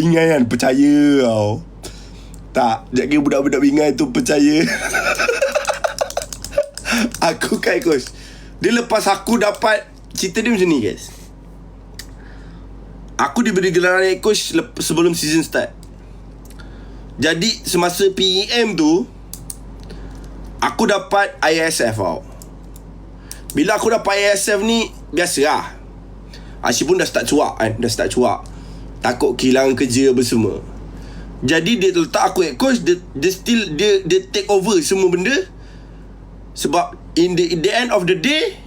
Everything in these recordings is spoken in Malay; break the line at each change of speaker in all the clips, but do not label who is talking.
Bingai kan Percaya tau. Tak Jadi budak-budak bingai tu percaya. Aku kan coach Dia lepas aku dapat Cerita dia macam ni guys. Aku diberi gelaran head coach Sebelum season start. Jadi semasa PEM tu Aku dapat ISF tau. Bila aku dapat ISF ni Biasa lah. Asyik pun dah start cuak kan Dah start cuak Takut kehilangan kerja apa semua Jadi dia letak aku head coach Dia, dia still Dia dia take over semua benda Sebab In the, in the end of the day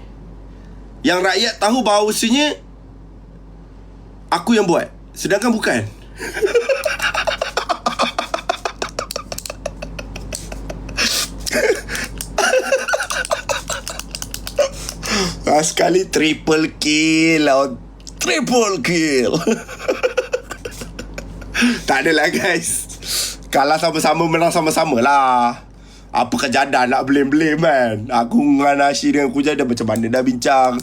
Yang rakyat tahu bahawasanya Aku yang buat Sedangkan bukan sekali triple kill. Triple kill. tak adalah guys. Kalah sama-sama menang sama-sama lah. Apa kejadian nak blame-blame kan? Aku dengan Ashi dengan Kuja dah macam mana dah bincang.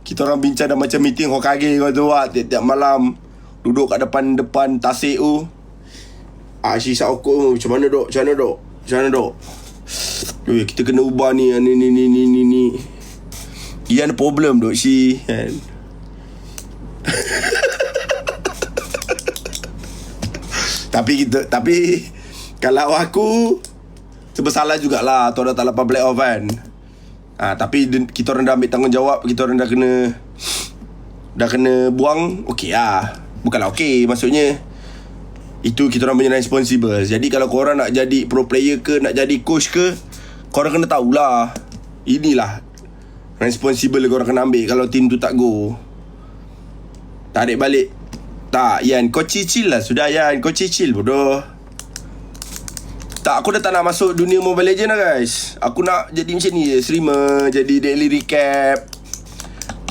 Kita orang bincang dah macam meeting Hokage kau tu lah. Tiap-tiap malam. Duduk kat depan-depan tasik tu. Ashi sakok macam mana dok? Macam mana dok? Macam mana dok? Kita kena ubah ni, ni, ni, ni, ni, ni. Ian problem dok si kan. Tapi kita tapi kalau aku sebesalah jugalah tu dah tak lepas black off kan. Ha, tapi kita orang dah ambil tanggungjawab, kita orang dah kena dah kena buang, okey lah. Bukanlah okey, maksudnya itu kita orang punya responsible. Jadi kalau korang nak jadi pro player ke, nak jadi coach ke, korang kena tahulah. Inilah responsible korang kena ambil kalau team tu tak go. Tarik balik. Tak, Yan, kau cicil lah sudah Yan. Kau cicil bodoh. Tak, aku dah tak nak masuk dunia Mobile Legend lah guys. Aku nak jadi macam ni je. Streamer, jadi daily recap.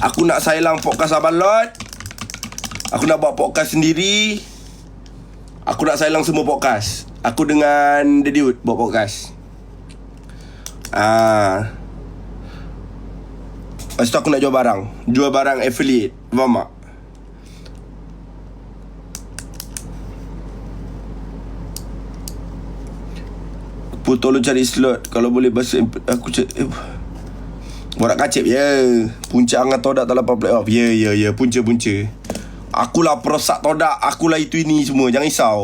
Aku nak sailang podcast Abang Lot. Aku nak buat podcast sendiri. Aku nak sailang semua podcast. Aku dengan Daddy Wood buat podcast. Ah. Lepas tu aku nak jual barang. Jual barang affiliate. Faham tak? Pu tolong cari slot. Kalau boleh bahasa Aku cari eh. Borak kacip. Ya. Yeah. Punca angan todak tak lepas play off Ya yeah, ya yeah, ya. Yeah. Punca punca Akulah perosak todak. Akulah itu ini semua. Jangan risau.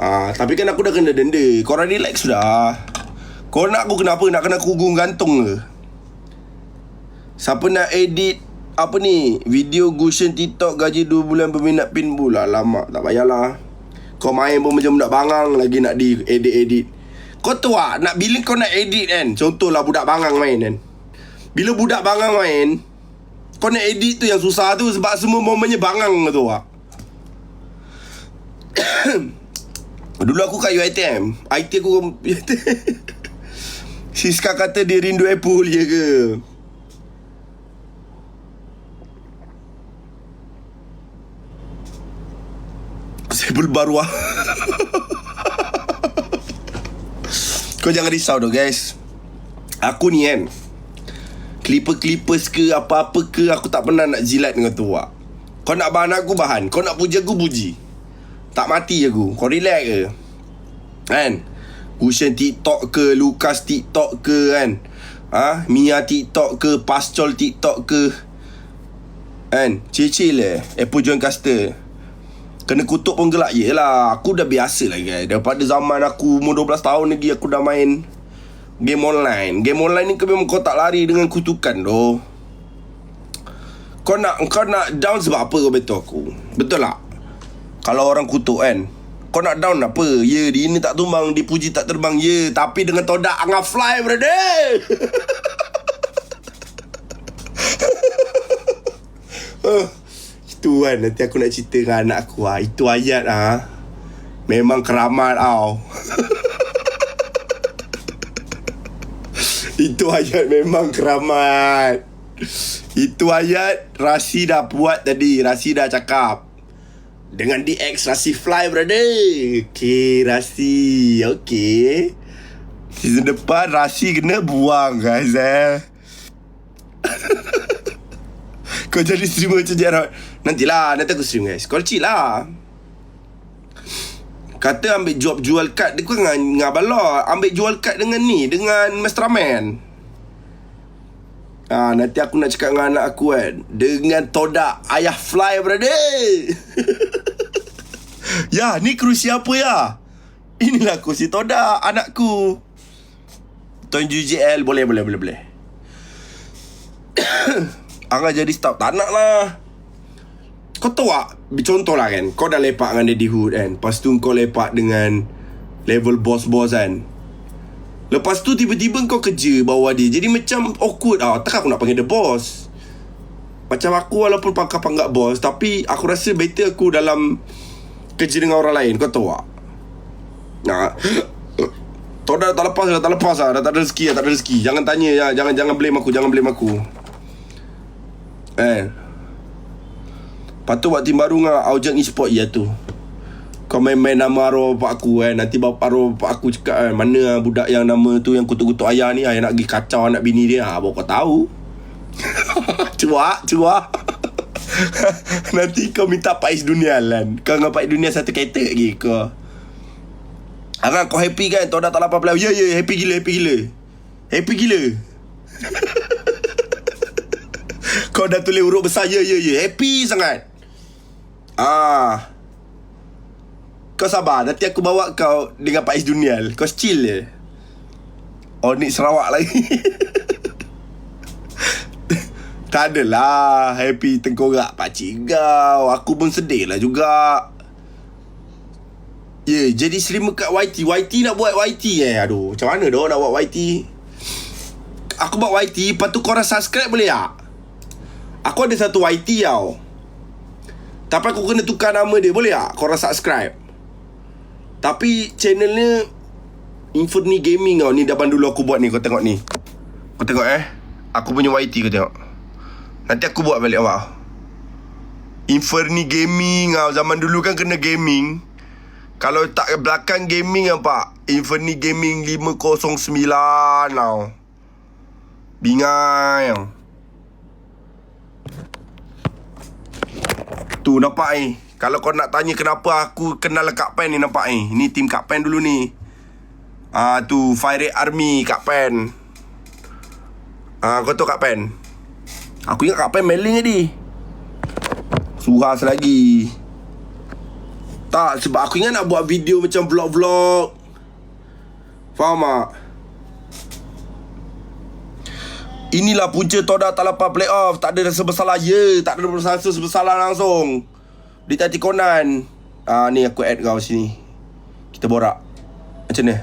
Ah, Tapi kan aku dah kena denda. Korang relax sudah. Kau nak aku kenapa? Nak kena aku gantung ke? Siapa nak edit Apa ni? Video Gushen TikTok Gaji 2 bulan Berminat pinball Alamak tak payahlah. Kau main pun macam budak bangang Lagi nak di edit-edit Kau tahu tak nak, Bila kau nak edit kan Contohlah budak bangang main kan. Bila budak bangang main Kau nak edit tu yang susah tu Sebab semua momennya bangang tu tak? Dulu aku kat UiTM IT aku Siska kata dia rindu Apple je ke? Apple baru Kau jangan risau tu guys. Aku ni kan. Clipper-clippers ke apa-apa ke Aku tak pernah nak jilat dengan tu wak. Kau nak bahan aku bahan. Kau nak puji aku puji. Tak mati aku. Kau relax ke? Kan? Cushion TikTok ke Lucas TikTok ke kan? Ha? Mia TikTok ke Pascol TikTok ke? Kan? Chill-chill eh. Apple Joint Caster Kena kutuk pun gelak. Yelah Aku dah biasa lah guys. Daripada zaman aku Umur 12 tahun lagi Aku dah main Game online. Game online ni kau memang kau tak lari Dengan kutukan doh Kau nak Kau nak down sebab apa kau betul aku? Betul tak? Kalau orang kutuk kan? Kau nak down apa? Ya dia ni tak tumbang Dipuji tak terbang. Ya Tapi dengan todak Angah fly brother. Uh, Itu kan. Nanti aku nak cerita dengan anak aku. Ha. Itu ayat ha. Memang keramat tau Itu ayat memang keramat. Itu ayat Rasi dah buat tadi. Rasi dah cakap. Dengan DX Rasi fly brother. Okay Rasi Okay Season depan Rasi kena buang guys eh. Kau jadi streamer macam Jarod Nantilah Nanti aku stream guys. Call chill lah. Kata ambil job jual kad Dia dengan, dengan balok Ambil jual kad dengan ni Dengan Masterman Ah, nanti aku nak cakap dengan anak aku kan. Dengan todak Ayah fly brother. Ya ni kru siapa ya? Inilah kursi todak Anakku. Tuan JJL Boleh boleh boleh boleh. Angah jadi staff Tak nak lah Kau tahu tak Contoh lah kan Kau dah lepak dengan Daddy Hood kan Lepas tu kau lepak dengan Level boss-boss kan. Lepas tu tiba-tiba kau kerja bawah dia Jadi macam awkward ah. Takkan aku nak panggil dia boss? Macam aku walaupun pangkat-pangkat boss Tapi aku rasa better aku dalam Kerja dengan orang lain. Kau tahu tak? Nah. Kau dah tak lepas dah tak lepas lah. Dah tak ada rezeki dah tak ada rezeki. Jangan tanya ya. Jangan jangan blame aku Jangan blame aku. Eh Lepas tu buat tim baru dengan Aujang Esport ya tu. Kau main-main nama arwah bapak aku kan Nanti bapak arwah bapak aku cakap kan Mana lah budak yang nama tu Yang kutuk-kutuk ayah ni Yang nak pergi kacau anak bini dia. Ha, Bawa kau tahu. Cuak Cuak. Nanti kau minta Pais Dunia kan. Kau dengan Pais Dunia satu kereta lagi kau. Arang kau happy kan? Kau dah tak lapar pelau Ya ya happy gila happy gila. Happy gila. Kau dah tulis huruf besar. Ya ya ya. Happy sangat Ah. Kau sabar Nanti aku bawa kau Dengan Pak Is Dunial Kau chill je. Oh ni Sarawak lagi. Tak adalah Happy tengkorak pakcik kau. Aku pun sedih lah juga. Ya yeah, jadi streamer kat YT YT nak buat YT eh? Aduh macam mana dah nak buat YT Aku buat YT Lepas tu korang subscribe boleh tak? Aku ada satu YT tau Tapi aku kena tukar nama dia Boleh tak? Korang subscribe. Tapi channelnya Inferni Gaming tau. Ni depan dulu aku buat ni Kau tengok ni. Kau tengok eh? Aku punya YT kau tengok. Nanti aku buat balik awak. Inferni Gaming tau. Zaman dulu kan kena gaming. Kalau tak belakang gaming apa Inferni Gaming 509 tau. Bingai tau Tu nampak ni? Kalau kau nak tanya kenapa aku kenal Kak Pen ni nampak ni. Ni tim Kak Pen dulu ni. Ah tu Fire Army Kak Pen. Ah kau tahu Kak Pen? Aku ingat Kak Pen mailing tadi. Suras lagi. Tak sebab aku ingat nak buat video macam vlog-vlog. Faham tak? Inilah punca Toda tak lepas playoff. Tak ada rasa bersalah. Ya Tak ada rasa bersalah langsung. Di Tati Conan Ah Ni aku add kau sini. Kita borak. Macam ni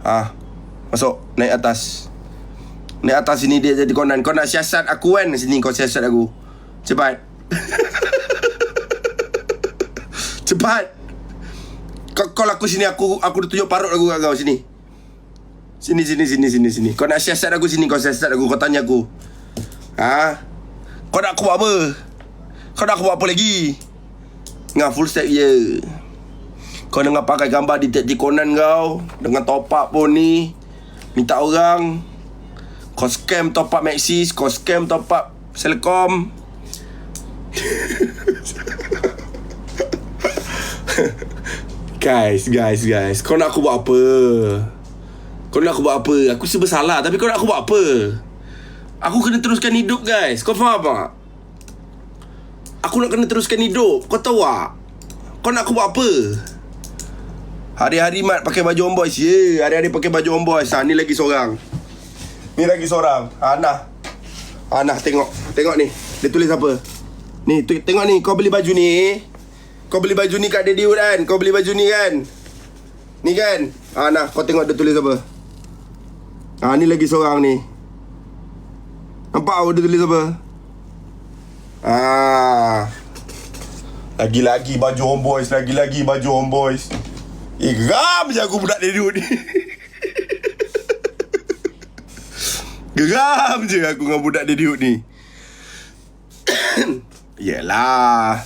Ah Masuk. Naik atas. Naik atas sini dia jadi Conan Kau nak siasat aku kan? Sini kau siasat aku. Cepat. Cepat. Kau, kau laku sini. Aku aku tunjuk parut aku kat kau sini. Sini sini sini sini sini. Kau nak siasat aku sini kau siasat aku kau tanya aku. Ha? Kau nak aku buat apa? Kau nak aku buat apa lagi? Dengan full set je Kau dengan pakai gambar di Tati Conan kau Dengan top up pun ni Minta orang Kau scam top up Maxis Kau scam top up Selcom Guys, guys, guys Kau nak aku buat apa? Kau nak aku buat apa? Aku sebersalah Tapi kau nak aku buat apa? Aku kena teruskan hidup guys. Kau faham tak? Aku nak kena teruskan hidup. Kau tahu tak? Kau nak aku buat apa? Hari-hari mat pakai baju on boys yeah. Hari-hari pakai baju on boys ha, Ni lagi seorang. Ni lagi seorang. Ana Ana tengok. Tengok ni. Dia tulis apa? Ni tu, tengok ni. Kau beli baju ni. Kau beli baju ni kat Daddy Hood kan? Kau beli baju ni kan? Ni kan? Ana kau tengok dia tulis apa Ha ni lagi seorang ni Nampak apa dia tulis apa Ah. Lagi-lagi baju homeboys, lagi-lagi baju homeboys. Eh, geram je aku budak dia ni. geram je aku dengan budak dia ni. Yelah.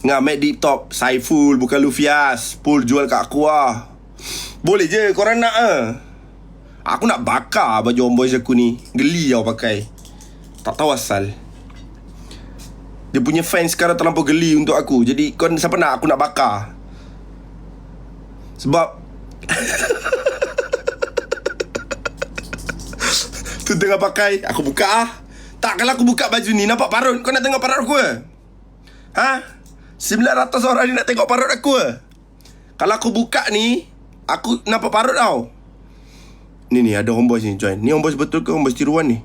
Ngah make deep top Saiful bukan Lufias Pool jual kat aku lah Boleh je korang nak eh Aku nak bakar baju homeboys aku ni. Geli tau pakai. Tak tahu asal. Dia punya fans sekarang terlampau geli untuk aku. Jadi kau siapa nak aku nak bakar? Sebab Tu tengah pakai. Aku buka ah. Tak kalau aku buka baju ni Nampak parut. Kau nak tengok parut aku ke? Ha? 900 orang ni nak tengok parut aku ke? Kalau aku buka ni Aku nampak parut tau Ni ni ada homeboys ni join. Ni homeboys betul ke homeboys tiruan ni?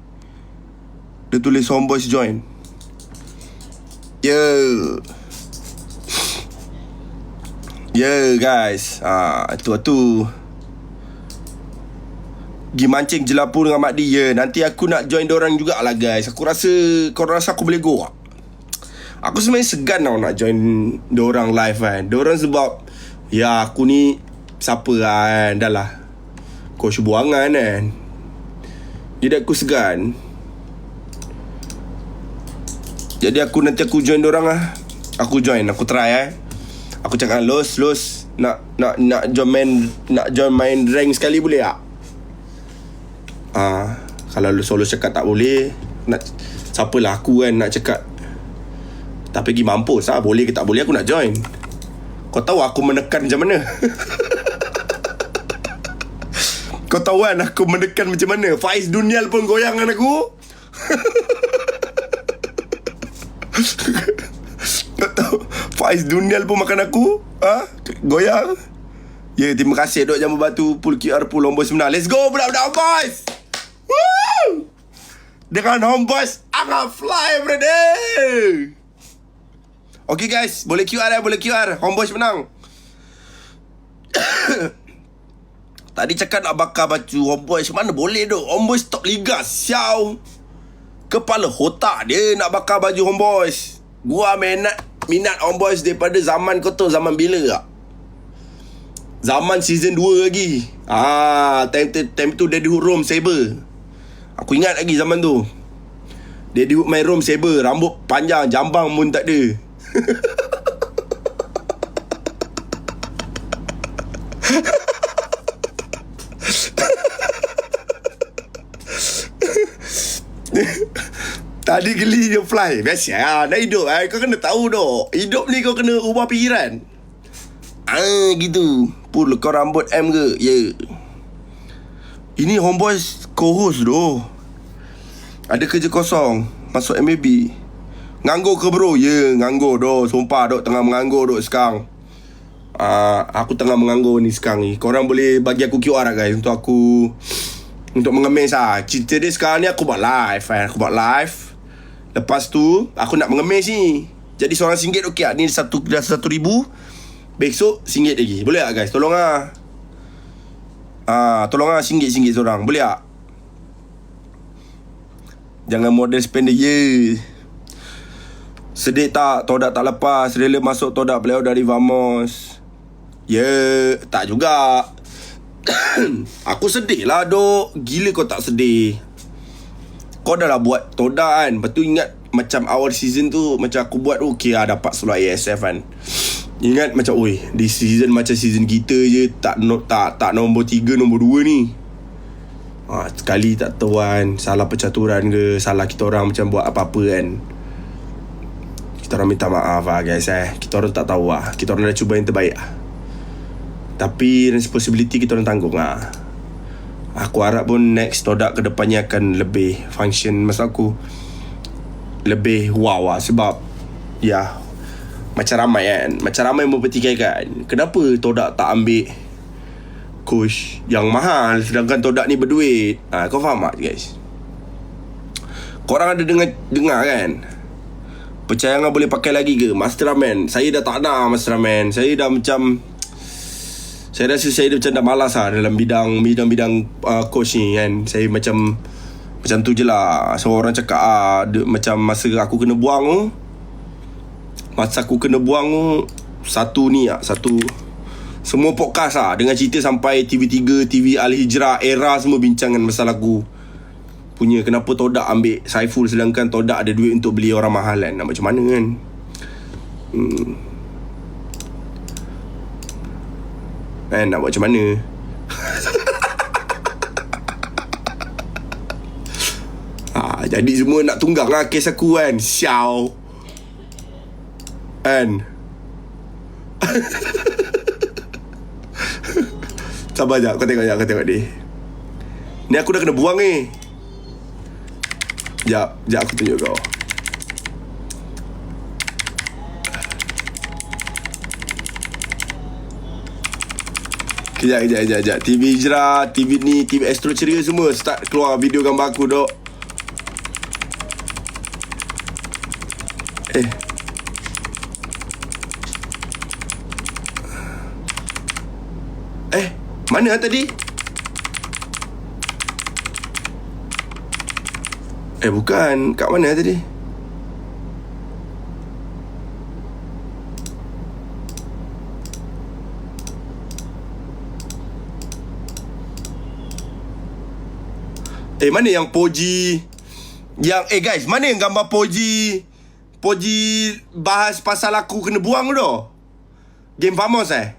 Dia tulis homeboys join. Yeah Yeah guys. Ah, Itu tu. Gi mancing jelapu dengan Mak Di ya. Nanti aku nak join orang jugalah guys. Aku rasa Kau rasa aku boleh go? Aku sebenarnya segan tau nak join orang live kan. Diorang sebab Ya aku ni Siapa lah kan. Dah lah Coach buangan kan? Jadi aku segan. Jadi aku nanti aku join orang lah Aku join Aku try eh. Aku cakap Los Los Nak Nak nak join main Nak join main rank sekali boleh tak? Ah, Kalau lu solo cakap tak boleh Nak Siapalah aku kan nak cakap. Tapi pergi mampus lah Boleh ke tak boleh aku nak join. Kau tahu aku menekan macam mana Kau tahu kan aku menekan macam mana? Faiz Dunyal pun goyang dengan aku. Tak tahu Faiz Dunyal pun makan aku. Ha? Goyang. Ya yeah, terima kasih Dok. Jambu Batu Pull QR Pull Homeboys menang Let's go budak-budak Homeboys Woo! Dengan Homeboys Akan fly brother! Okay guys. Boleh QR ya Boleh QR Homeboys menang Tadi cakap nak bakar baju Homeboys Mana boleh dok Homeboys top liga Siau Kepala otak dia nak bakar baju homeboys. Gua minat minat homeboys daripada zaman kau tu zaman bila tak? Zaman season 2 lagi. Ah, time, time, time tu Daddy Hood Rome Saber. Aku ingat lagi zaman tu. Daddy Hood main Rome Saber, rambut panjang, jambang pun tak ada. Tadi geli dia fly. Biasa lah. Dah hidup eh. Kau kena tahu dok. Hidup ni kau kena ubah pikiran. Ah gitu. Pur kau rambut M ke? Ya. Yeah. Ini homeboys co-host doh Ada kerja kosong. Masuk MAB Nganggur ke bro? Ya yeah, nganggur doh Sumpah dok tengah menganggur dok sekarang. Uh, Aku tengah menganggur ni sekarang ni. Korang boleh bagi aku QR lah guys Untuk aku Untuk mengemis lah. Cerita dia sekarang ni aku buat live eh. Aku buat live Lepas tu Aku nak mengemis ni. Jadi seorang singgit okey lah Ni satu, dah satu ribu. Besok singgit lagi. Boleh tak guys? Tolong lah Ah, Tolong lah singgit-singgit seorang. Boleh tak? Jangan model spender ye Sedih tak? Todak tak lepas. Rela masuk todak beliau dari Vamos. Ya yeah, Tak juga. Aku sedih lah dok. Gila kau tak sedih kau dah lah buat toda kan. Lepas tu ingat Macam awal season tu Macam aku buat Okay lah dapat slot ASF kan. Ingat macam Oi Di season macam season kita je Tak no, tak tak nombor 3 Nombor 2 ni. Ha, Sekali tak tahu kan Salah percaturan ke Salah kita orang macam buat apa-apa kan. Kita orang minta maaf lah guys eh. Kita orang tak tahu lah. Kita orang dah cuba yang terbaik lah. Tapi responsibility kita orang tanggung lah Aku harap pun next produk ke depannya akan lebih function. Masa aku lebih wow lah sebab ya macam ramai kan. Macam ramai mempertikaikan. Kenapa Todak tak ambil coach yang mahal sedangkan Todak ni berduit? Ha, kau faham tak guys? Korang ada dengar dengar kan? Percaya kan boleh pakai lagi ke? Master Ramen saya dah tak nak Master Ramen saya dah macam saya rasa saya dah macam dah malas lah dalam bidang bidang-bidang uh, coach ni kan. Saya macam macam tu je lah. Semua orang cakap ah, de, macam masa aku kena buang tu. Masa aku kena buang tu, satu ni lah, satu semua podcast lah dengan cerita sampai TV3, TV Al-Hijrah, era semua bincangan masalah aku punya kenapa Todak ambil Saiful sedangkan Todak ada duit untuk beli orang mahal kan. Nak macam mana kan? Hmm. Kan nak buat macam mana? Ha, Jadi semua nak tunggang lah kes aku kan? Siau. Kan? Sabar jap. Kau tengok jap. Kau tengok ni Ni aku dah kena buang ni. Jap Jap. Aku tunjuk kau Kejap, kejap, kejap, kejap. TV Hijrah, TV ni, TV Astro Ceria semua start keluar video gambar aku, dok. Eh. Eh, mana tadi? Eh, bukan. Kat mana tadi? Eh mana yang Poji? Yang eh guys Mana yang gambar Poji? Poji Bahas pasal aku kena buang tu. Game Famos eh?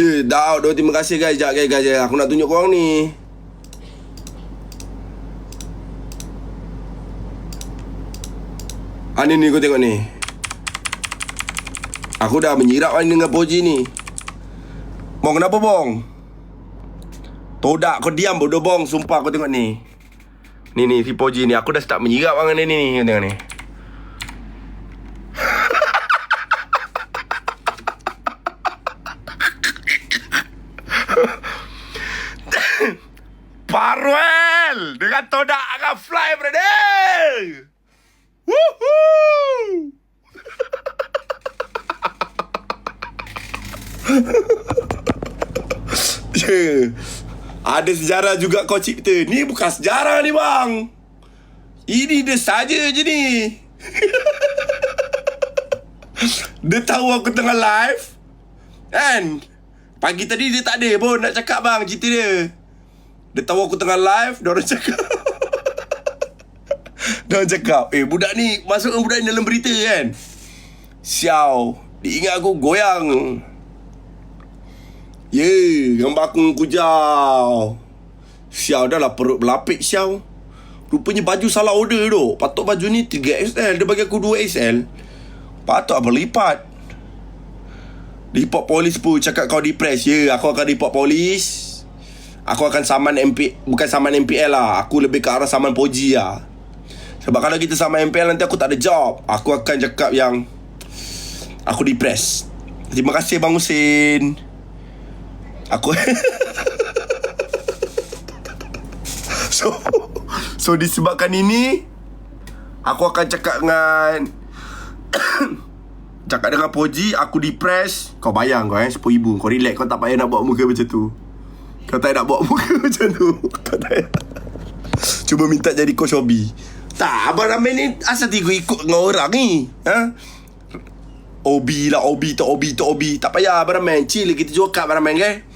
Eh dah dah terima kasih guys. Sekejap guys, guys Aku nak tunjuk korang ni. Ah ni ni kau tengok ni Aku dah menyirap ni dengan Poji ni. Bong kenapa bong? Todak kau diam bodoh bong. Sumpah kau tengok ni. Ni ni si Poji ni. Aku dah start menyirap dengan dia ni. Ni tengok ni. Parwell Dengan todak akan fly brother Je. Ada sejarah juga kau cipta. Ni bukan sejarah ni bang. Ini dia saja je ni. dia tahu aku tengah live. Kan? Pagi tadi dia tak ada pun nak cakap bang cerita dia. Dia tahu aku tengah live, dia orang cakap. dia orang cakap, eh budak ni, masukkan budak ni dalam berita kan? Siau, dia ingat aku goyang. Ya, yeah, gambar aku kujau. Siau dah lah perut berlapik siau. Rupanya baju salah order tu. Patut baju ni 3XL. Dia bagi aku 2XL. Patut apa lipat. Report polis pun cakap kau depres. Ya, yeah, aku akan report polis. Aku akan saman MP Bukan saman MPL lah Aku lebih ke arah saman Poji lah Sebab kalau kita saman MPL nanti aku tak ada job Aku akan cakap yang Aku depres Terima kasih Bang Husin Aku So So disebabkan ini Aku akan cakap dengan Cakap dengan Poji Aku depres Kau bayang kau eh RM10,000 Kau relax Kau tak payah nak buat muka macam tu. Kau tak nak buat muka macam tu. Kau tak payah Cuba minta jadi coach hobby Tak Abang Ramai ni Asal tiga ikut dengan orang ni. Ha? Obi lah Obi tu Obi tu Obi. Tak payah Abang Ramai Chill kita jual kat Abang Ramai okay?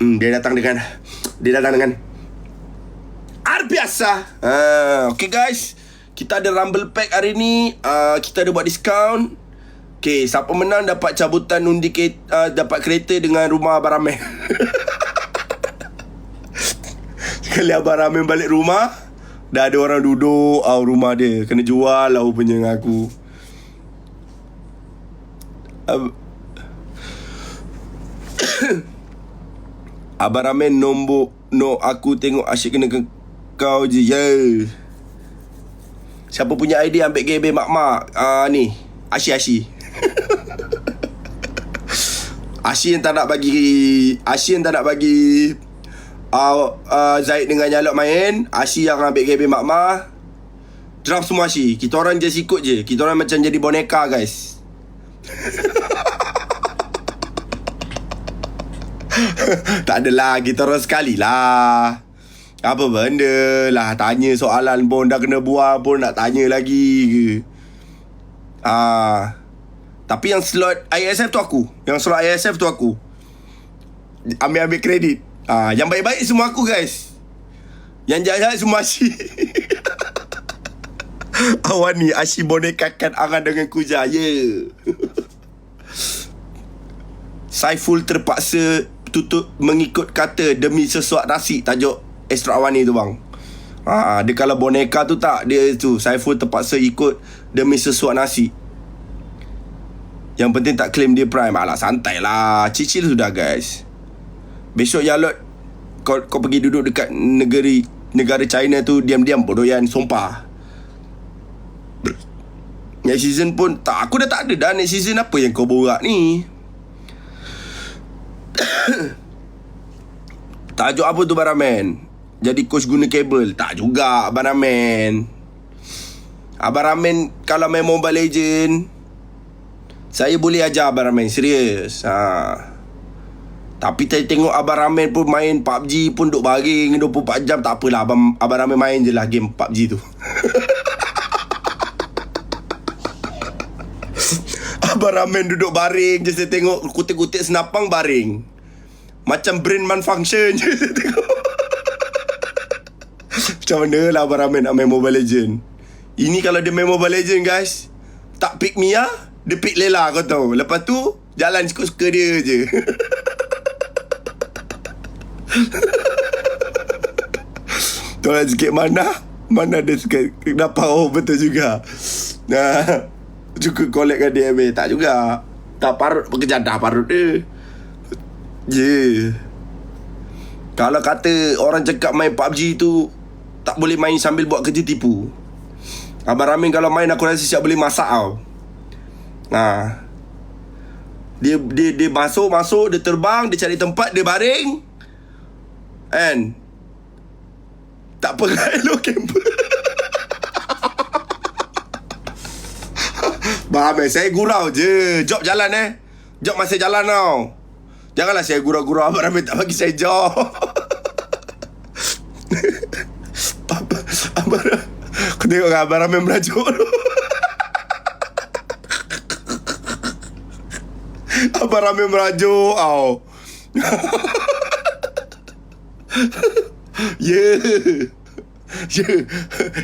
Hmm, Dia datang dengan Dia datang dengan Ar biasa. Uh, Okay guys. Kita ada Rumble Pack hari ni. Uh, Kita ada buat diskaun Okay Siapa menang dapat cabutan undi ke, uh, Dapat kereta dengan rumah Abang Ramai. Sekali Abang balik rumah Dah ada orang duduk oh, Rumah dia. Kena jual lah rupanya dengan aku. Ab- Abang Ramen nombor No aku tengok asyik kena ke kau je. Yeah. Siapa punya idea ambil GB mak-mak uh, Ni. Ashi Ashi. Ashi yang tak nak bagi Ashi yang tak nak bagi uh, uh, Zaid dengan Nyalok main. Ashi yang ambil GB mak-mak Draft semua Ashi. Kita orang just ikut je. Kita orang macam jadi boneka guys tak adalah Kita orang sekali lah. Apa benda lah Tanya soalan pun Dah kena buang pun Nak tanya lagi ke. Ah, Tapi yang slot ISF tu aku. Yang slot ISF tu aku. Ambil-ambil kredit. Ah, Yang baik-baik semua aku guys. Yang jahat-jahat semua asyik Awan ni asyik bonekakan Angan dengan Kuja Ya. Yeah. Saiful terpaksa tutup mengikut kata demi sesuatu nasi tajuk Extra Awani tu bang. Ha, Dia kalau boneka tu tak Dia tu Saiful terpaksa ikut Demi sesuap nasi. Yang penting tak claim dia prime. Alah santai lah. Cicil sudah guys. Besok Yalot kau, kau pergi duduk dekat negeri Negara China tu Diam-diam bodoh yang Sumpah. Next season pun tak Aku dah tak ada dah Next season apa yang kau borak ni Tajuk apa tu Baraman? Jadi coach guna kabel? Tak juga Baraman. Abang Ramen Kalau main Mobile Legend Saya boleh ajar Abang Ramen Serius. Ha. Tapi saya tengok Abang Ramen pun main PUBG pun duk baring 24 jam Tak apalah Abang, Abang Ramen main je lah game PUBG tu. Abang Ramen duduk baring je Saya tengok kutik-kutik senapang baring Macam brain malfunction je. Tengok. Macam mana lah Abang Ramen nak main Mobile Legend? Ini kalau dia main Mobile Legend guys Tak pick Mia Dia pick Lela kau tahu. Lepas tu Jalan suka-suka dia je. Tolong sikit mana? Mana dia suka? Dapat oh betul juga. Nah Cukup collect dengan DMA Tak juga. Tak parut Pekerjadah parut dia yeah. Kalau kata Orang cakap main PUBG tu Tak boleh main sambil buat kerja tipu. Abang Ramin kalau main Aku rasa siap boleh masak tau. Nah dia, dia dia masuk masuk dia terbang dia cari tempat dia baring. And tak apa hello camper. Faham eh? Saya gurau je. Job jalan eh? Job masih jalan tau Janganlah saya gurau-gurau Abang Ramai tak bagi saya job. Abang Ramai Kau tengok kan Abang Ramai merajuk Abang Ramai merajuk tau Yeah Yeah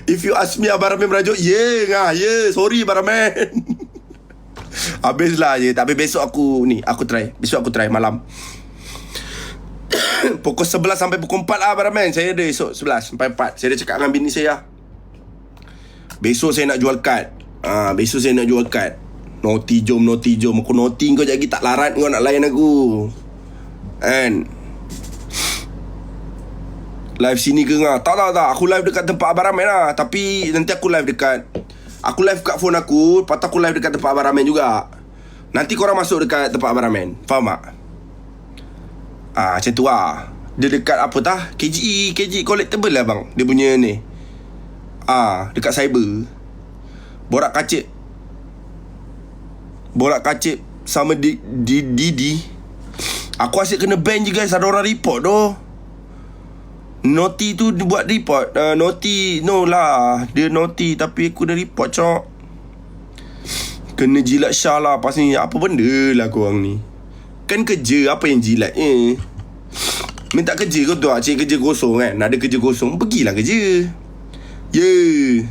If you ask me Abang Ramai merajuk Yeah Yeah Sorry Abang Ramai Habislah je. Tapi besok aku ni Aku try. Besok aku try malam. Pukul 11 sampai pukul 4 lah Abang Rahman. Saya ada esok 11 sampai 4 Saya dah cakap dengan bini saya. Besok saya nak jual kad. Ha, Besok saya nak jual kad. Noti jom Noti jom. Aku noti kau jadi tak larat Kau nak layan aku. Kan? Live sini ke ngah? Tak tak tak. Aku live dekat tempat Abang Rahman lah. Tapi nanti aku live dekat Aku live kat phone aku Lepas aku live dekat tempat Abang Ramen juga. Nanti korang masuk dekat tempat Abang Ramen Faham tak? Ah, macam tu lah. Dia dekat apa tah? KGE KGE collectible lah bang. Dia punya ni. Ah, Dekat cyber. Borak kacip Borak kacip Sama di, di, Didi Aku asyik kena ban je guys. Ada orang report doh Naughty tu buat report. Uh, Naughty No lah. Dia naughty Tapi aku dah report cok. Kena jilat Syah lah. Pas ni Apa benda lah korang ni? Kan kerja Apa yang jilat? Eh. Minta kerja kau tu? Lah Cik kerja kosong kan? Ada kerja kosong Pergilah kerja. Yeah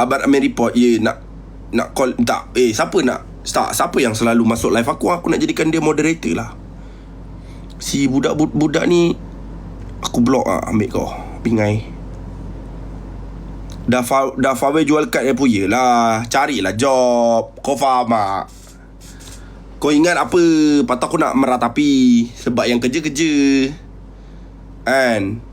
Abad Amin report yeah, nak Nak call Tak. Eh siapa nak? Tak, Siapa yang selalu masuk live aku? Aku nak jadikan dia moderator lah Si budak-budak ni Aku block ah ambil kau. Pingai. Dah, fa- dah Fawai jual kad dia pun Yelah Carilah job. Kau faham tak Kau ingat apa? Patut aku nak meratapi Sebab yang kerja-kerja. Kan